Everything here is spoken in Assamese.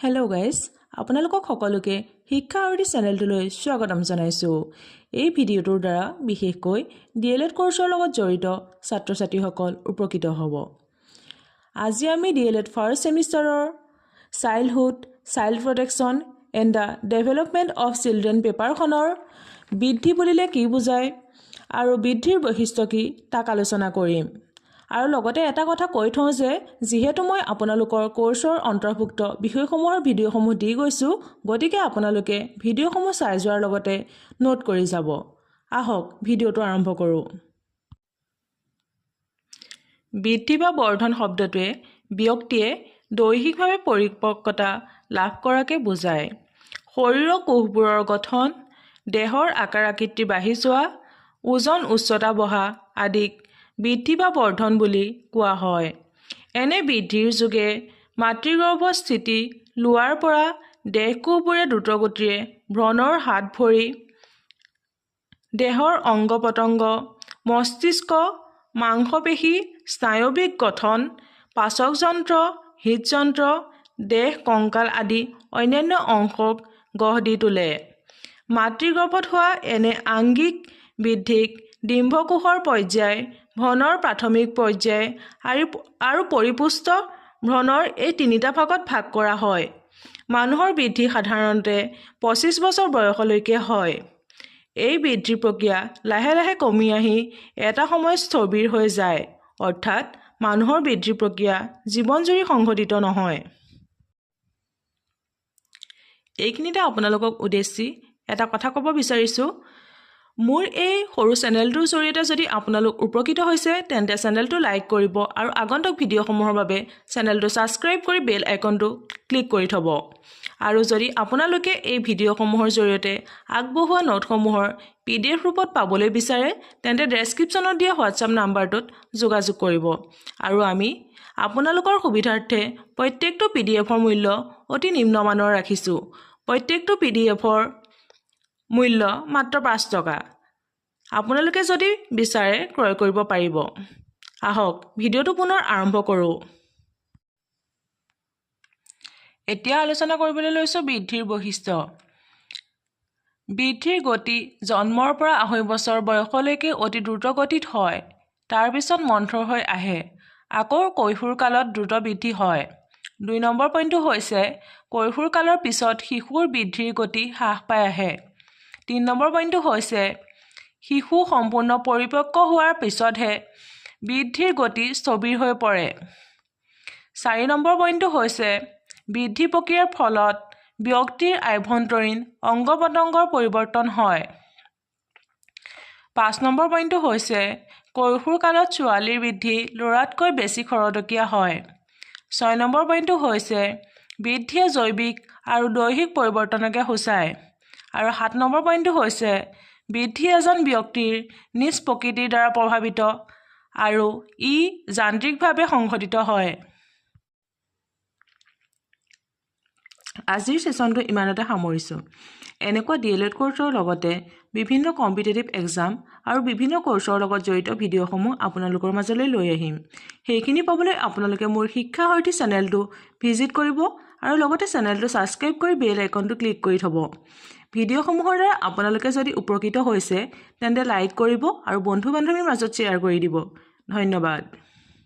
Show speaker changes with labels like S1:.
S1: হেল্ল' গাইজ আপোনালোকক সকলোকে শিক্ষা আৰতি চেনেলটোলৈ স্বাগতম জনাইছোঁ। এই ভিডিঅ'টোৰ দ্বাৰা বিশেষকৈ ডি এল এড কৰ্চৰ লগত জড়িত ছাত্ৰ ছাত্ৰীসকল উপকৃত হ'ব। আজি আমি D L Ed first ছেমিষ্টাৰৰ childhood child protection and the development of children পেপাৰখনৰ বৃদ্ধি বুলিলে কি বুজায় আৰু বৃদ্ধিৰ বৈশিষ্ট্য কি তাক আলোচনা কৰিম। আৰু লগতে এটা কথা কৈ থওঁ যে যিহেতু মই আপোনালোকৰ কৰ্চৰ অন্তৰ্ভুক্ত বিষয়সমূহৰ ভিডিঅ'সমূহ দি গৈছোঁ গতিকে আপোনালোকে ভিডিঅ'সমূহ চাই যোৱাৰ লগতে নোট কৰি যাব। আহক ভিডিঅ'টো আৰম্ভ কৰোঁ। বৃদ্ধি বা বৰ্ধন শব্দটোৱে ব্যক্তিয়ে দৈহিকভাৱে পৰিপক্কতা লাভ কৰাকে বুজায়। শৰীৰৰ কোষবোৰৰ গঠন দেহৰ আকাৰ আকৃতি বাঢ়ি যোৱা ওজন উচ্চতা বঢ়া আদিক বৃদ্ধি বা বৰ্ধন বুলি কোৱা হয়। এনে বৃদ্ধিৰ যোগে মাতৃগৰ্ভত স্থিতি লোৱাৰ পৰা দেহকোষবোৰে দ্ৰুতগতিৰে ভ্ৰূণৰ হাত ভৰি দেহৰ অংগ পতংগ মস্তিষ্ক মাংসপেশী স্নায়ৱিক গঠন পাচক যন্ত্ৰ হৃদযন্ত্ৰ দেহ কংকাল আদি অন্যান্য অংশক গঢ় দি তোলে। মাতৃগৰ্ভত হোৱা এনে আংগিক বৃদ্ধিক ডিম্বকোষৰ পৰ্যায় ভ্ৰূণৰ প্ৰাথমিক পৰ্যায় আৰু আৰু পৰিপুষ্ট ভ্ৰূণৰ এই তিনিটা ভাগত ভাগ কৰা হয়। মানুহৰ বৃদ্ধি সাধাৰণতে পঁচিছ বছৰ বয়সলৈকে হয়। এই বৃদ্ধিৰ প্ৰক্ৰিয়া লাহে লাহে কমি আহি এটা সময়ত স্থবিৰ হৈ যায় অৰ্থাৎ মানুহৰ বৃদ্ধিৰ প্ৰক্ৰিয়া জীৱনজুৰি সংঘটিত নহয়। এইখিনিতে আপোনালোকক উদ্দেশ্যি এটা কথা ক'ব বিচাৰিছোঁ। মোৰ এই সৰু চেনেলটোৰ জৰিয়তে যদি আপোনালোক উপকৃত হৈছে তেন্তে চেনেলটো লাইক কৰিব আৰু আগন্তুক ভিডিঅ'সমূহৰ বাবে চেনেলটো ছাবস্ক্ৰাইব কৰি বেল আইকনটো ক্লিক কৰি থ'ব। আৰু যদি আপোনালোকে এই ভিডিঅ'সমূহৰ জৰিয়তে আগবঢ়োৱা নোটসমূহৰ পি ডি এফ ৰূপত পাবলৈ বিচাৰে তেন্তে ডেছক্ৰিপশ্যনত দিয়া হোৱাটছআপ নাম্বাৰটোত যোগাযোগ কৰিব। আৰু আমি আপোনালোকৰ সুবিধাৰ্থে প্ৰত্যেকটো পি ডি এফৰ মূল্য অতি নিম্নমানৰ ৰাখিছোঁ। প্ৰত্যেকটো পি ডি এফৰ মূল্য মাত্ৰ পাঁচ টকা। আপোনালোকে যদি বিচাৰে ক্ৰয় কৰিব পাৰিব। আহক ভিডিঅ'টো পুনৰ আৰম্ভ কৰোঁ। এতিয়া আলোচনা কৰিবলৈ লৈছোঁ বৃদ্ধিৰ বৈশিষ্ট্য। বৃদ্ধিৰ গতি জন্মৰ পৰা আঢ়ৈ বছৰ বয়সলৈকে অতি দ্ৰুতগতিত হয়। তাৰপিছত মন্থৰ হৈ আহে। আকৌ কৈশোৰ কালত দ্ৰুত বৃদ্ধি হয়। দুই নম্বৰ পইণ্টটো হৈছে কৈশোৰ কালৰ পিছত শিশুৰ বৃদ্ধিৰ গতি হ্ৰাস পাই আহে। তিনি নম্বৰ পইণ্টটো হৈছে শিশু সম্পূৰ্ণ পৰিপক্ক হোৱাৰ পিছতহে বৃদ্ধিৰ গতি স্থবিৰ হৈ পৰে। চাৰি নম্বৰ পইণ্টটো হৈছে বৃদ্ধি প্ৰক্ৰিয়াৰ ফলত ব্যক্তিৰ আভ্যন্তৰীণ অংগ পতংগৰ পৰিৱৰ্তন হয়। পাঁচ নম্বৰ পইণ্টটো হৈছে কৈশোৰ কালত ছোৱালীৰ বৃদ্ধি ল'ৰাতকৈ বেছি খৰতকীয়া হয়। ছয় নম্বৰ পইণ্টটো হৈছে বৃদ্ধিয়ে জৈৱিক আৰু দৈহিক পৰিৱৰ্তনকে সূচায়। আৰু সাত নম্বৰ পইণ্টটো হৈছে বৃদ্ধি এজন ব্যক্তিৰ নিজ প্ৰকৃতিৰ দ্বাৰা প্ৰভাৱিত আৰু ই যান্ত্ৰিকভাৱে সংঘটিত হয়। আজিৰ ছেশ্যনটো ইমানতে সামৰিছোঁ। এনেকুৱা ডি এল এড কৰ্চৰ লগতে বিভিন্ন কম্পিটেটিভ এক্সাম আৰু বিভিন্ন কৰ্চৰ লগত জড়িত ভিডিঅ'সমূহ আপোনালোকৰ মাজলৈ লৈ আহিম। সেইখিনি পাবলৈ আপোনালোকে মোৰ শিক্ষা সাৰথী চেনেলটো ভিজিট কৰিব আৰু লগতে চেনেলটো ছাবস্ক্ৰাইব কৰি বেল আইকনটো ক্লিক কৰি থ'ব। ভিডিঅ'সমূহৰ দ্বাৰা আপোনালোকে যদি উপকৃত হৈছে তেন্তে লাইক কৰিব আৰু বন্ধু বান্ধৱীৰ মাজত শ্বেয়াৰ কৰি দিব। ধন্যবাদ।